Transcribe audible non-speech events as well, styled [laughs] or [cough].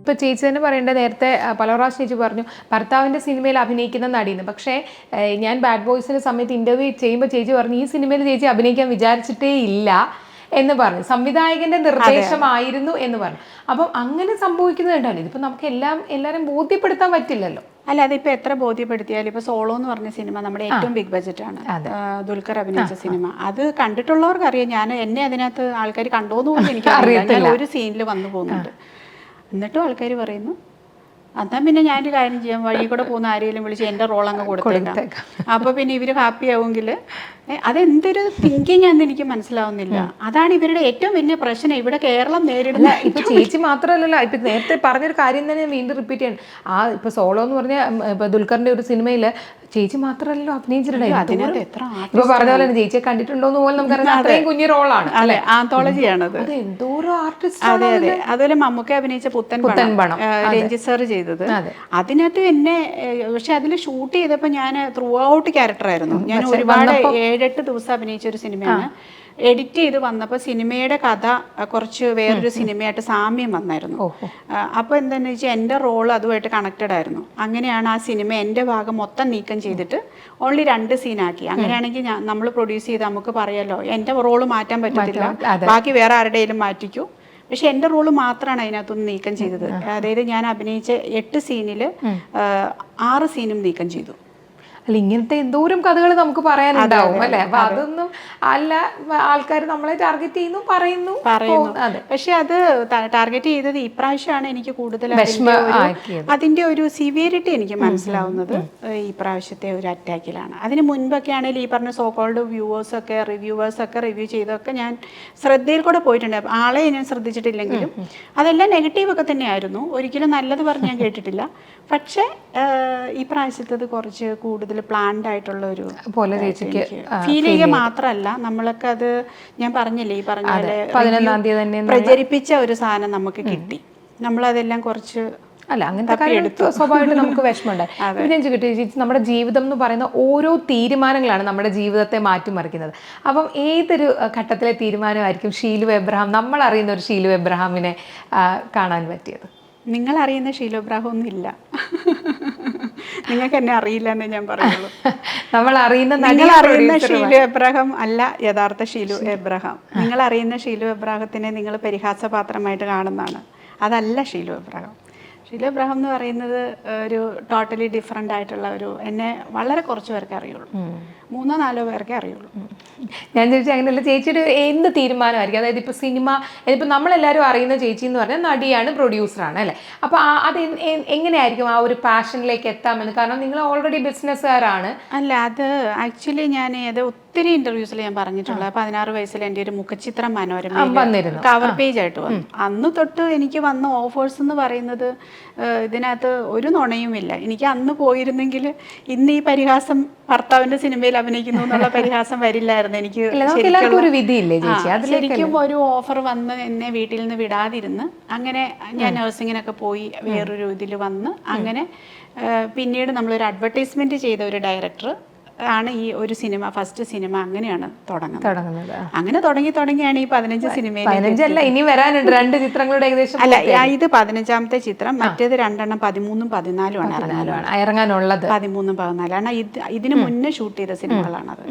ഇപ്പൊ ചേച്ചി തന്നെ പറയേണ്ടത് നേരത്തെ പല പ്രാവശ്യം ചേച്ചി പറഞ്ഞു ഭർത്താവിന്റെ സിനിമയിൽ അഭിനയിക്കുന്ന നടിയെന്ന്. പക്ഷേ ഞാൻ ബാഡ് ബോയ്സിന്റെ സമയത്ത് ഇന്റർവ്യൂ ചെയ്യുമ്പോൾ ചേച്ചി പറഞ്ഞു ഈ സിനിമയിൽ ചേച്ചി അഭിനയിക്കാൻ വിചാരിച്ചിട്ടേ ഇല്ല എന്ന് പറഞ്ഞു. സംവിധായകന്റെ നിർദ്ദേശമായിരുന്നു എന്ന് പറഞ്ഞു. അപ്പം അങ്ങനെ സംഭവിക്കുന്നത് ഇതിപ്പോ നമുക്ക് എല്ലാം എല്ലാരും ബോധ്യപ്പെടുത്താൻ പറ്റില്ലല്ലോ. അല്ല ഇപ്പൊ എത്ര ബോധ്യപ്പെടുത്തിയാലും ഇപ്പൊ സോളോ എന്ന് പറഞ്ഞ സിനിമ നമ്മുടെ ഏറ്റവും ബിഗ് ആ, ദുൽഖർ അഭിനയിച്ച സിനിമ. അത് കണ്ടിട്ടുള്ളവർക്ക് അറിയാം. ഞാൻ എന്നെ അതിനകത്ത് ആൾക്കാർ കണ്ടോന്ന് പോലും എനിക്ക് അറിയില്ല. ഒരു സീനിൽ വന്നു പോകുന്നുണ്ട്. എന്നിട്ടും ആൾക്കാർ പറയുന്നു എന്നാ പിന്നെ ഞാനൊരു കാര്യം ചെയ്യാം. വഴി കൂടെ പോകുന്ന ആരെങ്കിലും വിളിച്ച് എന്റെ റോൾ അങ്ങ് കൊടുത്തേക്കാം. അപ്പൊ പിന്നെ ഇവർ ഹാപ്പി ആവുമെങ്കിൽ അതെന്തൊരു തിങ്കിങ് ആണെന്ന് എനിക്ക് മനസ്സിലാവുന്നില്ല. അതാണ് ഇവരുടെ ഏറ്റവും വലിയ പ്രശ്നം. ഇവിടെ കേരളം നേരിടുന്ന ഇപ്പൊ ചേച്ചി മാത്രമല്ലല്ലോ. ഇപ്പൊ നേരത്തെ പറഞ്ഞൊരു കാര്യം തന്നെ വീണ്ടും റിപ്പീറ്റ് ചെയ്യണം. ആ ഇപ്പൊ സോളോ എന്ന് പറഞ്ഞ ഇപ്പൊ ദുൽഖറിന്റെ ഒരു സിനിമയിൽ ചേച്ചി മാത്രമല്ലല്ലോ അഭിനയിച്ചിട്ടുണ്ടായിരുന്നു ഇപ്പൊ പറഞ്ഞ പോലെ ചേച്ചിയെ ചേച്ചിയെ കണ്ടിട്ടുണ്ടോന്ന് പോലെ നമുക്കറിയാം അത്രയും കുഞ്ഞു റോളാണ് അല്ലെ? ആന്തോളജിയാണത് അത് എന്തോരോ ആർട്ടിസ്റ്റ് അതെ അതെ. അതുപോലെ മമ്മൂക്ക അഭിനയിച്ച പുത്തൻ പുത്തൻ പണം. സാർ ചെയ്തത്. അതെ. അതിനകത്ത് എന്നെ പക്ഷെ അതിൽ ഷൂട്ട് ചെയ്തപ്പോൾ ഞാൻ ത്രൂ ഔട്ട് ക്യാരക്ടറായിരുന്നു ഞാൻ ഒരുപാട് ഏഴെട്ട് ദിവസം അഭിനയിച്ച ഒരു സിനിമയാണ്. എഡിറ്റ് ചെയ്ത് വന്നപ്പോൾ സിനിമയുടെ കഥ കുറച്ച് വേറൊരു സിനിമയായിട്ട് സാമ്യം വന്നായിരുന്നു. അപ്പോൾ എന്താണെന്ന് വെച്ചാൽ എന്റെ റോൾ അതുമായിട്ട് കണക്റ്റഡ് ആയിരുന്നു. അങ്ങനെയാണ് ആ സിനിമ എന്റെ ഭാഗം മൊത്തം നീക്കം ചെയ്തിട്ട് ഓൺലി രണ്ട് സീനാക്കി. അങ്ങനെയാണെങ്കിൽ ഞാൻ നമ്മൾ പ്രൊഡ്യൂസ് ചെയ്ത് നമുക്ക് പറയാലോ എന്റെ റോൾ മാറ്റാൻ പറ്റത്തില്ല. ബാക്കി വേറെ ആരുടെയും മാറ്റിക്കൂ. പക്ഷെ എന്റെ റോൾ മാത്രമാണ് അതിനകത്തൊന്ന് നീക്കം ചെയ്തത്. അതായത് ഞാൻ അഭിനയിച്ച എട്ട് സീനിൽ ആറ് സീനും നീക്കം ചെയ്തു. അല്ല ഇങ്ങനത്തെ എന്തോരം കഥകൾ നമുക്ക് പറയാനുണ്ടാവും അല്ലെ? അപ്പൊ അതൊന്നും അല്ല ആൾക്കാർ നമ്മളെ ടാർഗറ്റ് ചെയ്യുന്നു പറയുന്നു പക്ഷെ അത് ടാർഗറ്റ് ചെയ്തത് ഇപ്രാവശ്യമാണ് എനിക്ക് കൂടുതൽ അതിന്റെ ഒരു-. സിവിയറിറ്റി എനിക്ക് മനസ്സിലാവുന്നത് ഇപ്രാവശ്യത്തെ ഈ പ്രാവശ്യത്തെ ഒരു അറ്റാക്കിലാണ് അതിന് മുൻപൊക്കെ ആണെങ്കിൽ ഈ പറഞ്ഞ സോക്കോൾഡ് വ്യൂവേഴ്സ് ഒക്കെ റിവ്യൂവേഴ്സ് ഒക്കെ റിവ്യൂ ചെയ്തൊക്കെ ഞാൻ ശ്രദ്ധയിൽ കൂടെ പോയിട്ടുണ്ട്. ആളെ ഞാൻ ശ്രദ്ധിച്ചിട്ടില്ലെങ്കിലും അതെല്ലാം നെഗറ്റീവ് ഒക്കെ തന്നെയായിരുന്നു. ഒരിക്കലും നല്ലത് പറഞ്ഞ് ഞാൻ കേട്ടിട്ടില്ല. പക്ഷേ ഈ പ്രാവശ്യത്തത് കുറച്ച് കൂടുതൽ പ്ലാൻഡ് ആയിട്ടുള്ള ഒരു പോലെ ചേച്ചിക്ക് ഫീൽ ചെയ്യുക മാത്രമല്ല നമ്മളൊക്കെ അത് ഞാൻ പറഞ്ഞില്ലേ ഈ പറഞ്ഞ പതിനൊന്നാം തീയതി തന്നെ പ്രചരിപ്പിച്ച ഒരു സാധനം നമുക്ക് കിട്ടി. നമ്മളതെല്ലാം കുറച്ച് അല്ല അങ്ങനത്തെ കാര്യം സ്വാഭാവികമായിട്ട് നമുക്ക് വിഷമമുണ്ടായി [laughs] പിന്നെ ചേച്ചി നമ്മുടെ ജീവിതം എന്ന് പറയുന്ന ഓരോ തീരുമാനങ്ങളാണ് നമ്മുടെ ജീവിതത്തെ മാറ്റിമറിക്കുന്നത്. അപ്പം ഏതൊരു ഘട്ടത്തിലെ തീരുമാനമായിരിക്കും ഷീലു എബ്രഹാം നമ്മൾ അറിയുന്ന ഒരു ഷീലു എബ്രഹാമിനെ കാണാൻ പറ്റിയത്? നിങ്ങൾ അറിയുന്ന ഷീലോബ്രാഹം ഒന്നും ഇല്ല നിങ്ങൾക്ക് എന്നെ അറിയില്ല എന്ന് ഞാൻ പറയുള്ളൂ. [laughs] നമ്മൾ അറിയുന്ന നിങ്ങൾ അറിയുന്ന ഷീലു എബ്രഹാം അല്ല യഥാർത്ഥ ഷീലു എബ്രഹാം. നിങ്ങൾ അറിയുന്ന ഷീലു എബ്രഹത്തിനെ നിങ്ങൾ പരിഹാസപാത്രമായിട്ട് കാണുന്നതാണ്. അതല്ല ഷീലു എബ്രഹാം. ഷീലു എബ്രഹാം എന്ന് പറയുന്നത് ഒരു ടോട്ടലി ഡിഫറെന്റ് ആയിട്ടുള്ള ഒരു എന്നെ വളരെ കുറച്ച് പേർക്കേ അറിയുള്ളൂ. മൂന്നോ നാലോ പേർക്കേ അറിയുള്ളൂ. ഞാൻ ചോദിച്ചാൽ അങ്ങനെയല്ല ചേച്ചിയുടെ എന്ത് തീരുമാനമായിരിക്കും? അതായത് ഇപ്പോൾ സിനിമ ഇപ്പോൾ നമ്മളെല്ലാവരും അറിയുന്ന ചേച്ചി എന്ന് പറഞ്ഞാൽ നടിയാണ് പ്രൊഡ്യൂസറാണ് അല്ലേ? അപ്പോൾ അത് എങ്ങനെയായിരിക്കും ആ ഒരു പാഷനിലേക്ക് എത്താമെന്ന്? കാരണം നിങ്ങൾ ഓൾറെഡി ബിസിനസ്സുകാരാണ് അല്ല അത് ആക്ച്വലി ഞാൻ അത് ഒത്തിരി ഇന്റർവ്യൂസിൽ ഞാൻ പറഞ്ഞിട്ടുള്ള പതിനാറ് വയസ്സിൽ എന്റെ ഒരു മുഖചിത്ര മനോരമ. കവർ പേജ് ആയിട്ട് വന്നു. അന്ന് തൊട്ട് എനിക്ക് വന്ന ഓഫേഴ്സ് എന്ന് പറയുന്നത് ഇതിനകത്ത് ഒരു നുണയുമില്ല. എനിക്ക് അന്ന് പോയിരുന്നെങ്കിൽ ഇന്ന് ഈ പരിഹാസം ഭർത്താവിന്റെ സിനിമയിൽ അഭിനയിക്കുന്നു എന്നുള്ള [laughs] പരിഹാസം വരില്ലായിരുന്നു എനിക്ക് ഒരു വിധിയില്ലേ ശരിക്കും ഒരു ഓഫർ വന്ന് എന്നെ വീട്ടിൽ നിന്ന് വിടാതിരുന്ന് അങ്ങനെ ഞാൻ നഴ്സിങ്ങിനൊക്കെ പോയി വേറൊരു ഇതിൽ വന്ന് അങ്ങനെ പിന്നീട് നമ്മളൊരു അഡ്വർടൈസ്മെന്റ് ചെയ്ത ഒരു ഡയറക്ടർ ആണ് ഈ ഒരു സിനിമ ഫസ്റ്റ് സിനിമ അങ്ങനെയാണ് തുടങ്ങുന്നത്. തുടങ്ങുന്നത്. അങ്ങനെ തുടങ്ങി തുടങ്ങിയാണ് ഈ പതിനഞ്ച് സിനിമയിൽ ഇനി വരാനുണ്ട്. രണ്ട് ചിത്രങ്ങളുടെ ഏകദേശം അല്ല ഇത് പതിനഞ്ചാമത്തെ ചിത്രം മറ്റേത് രണ്ടെണ്ണം പതിമൂന്നും പതിനാലും ആണ് ഇറങ്ങാനുള്ളത്. പതിമൂന്നും പതിനാലാണ് ഇത് ഇതിനു മുന്നേ ഷൂട്ട് ചെയ്ത സിനിമകളാണത്.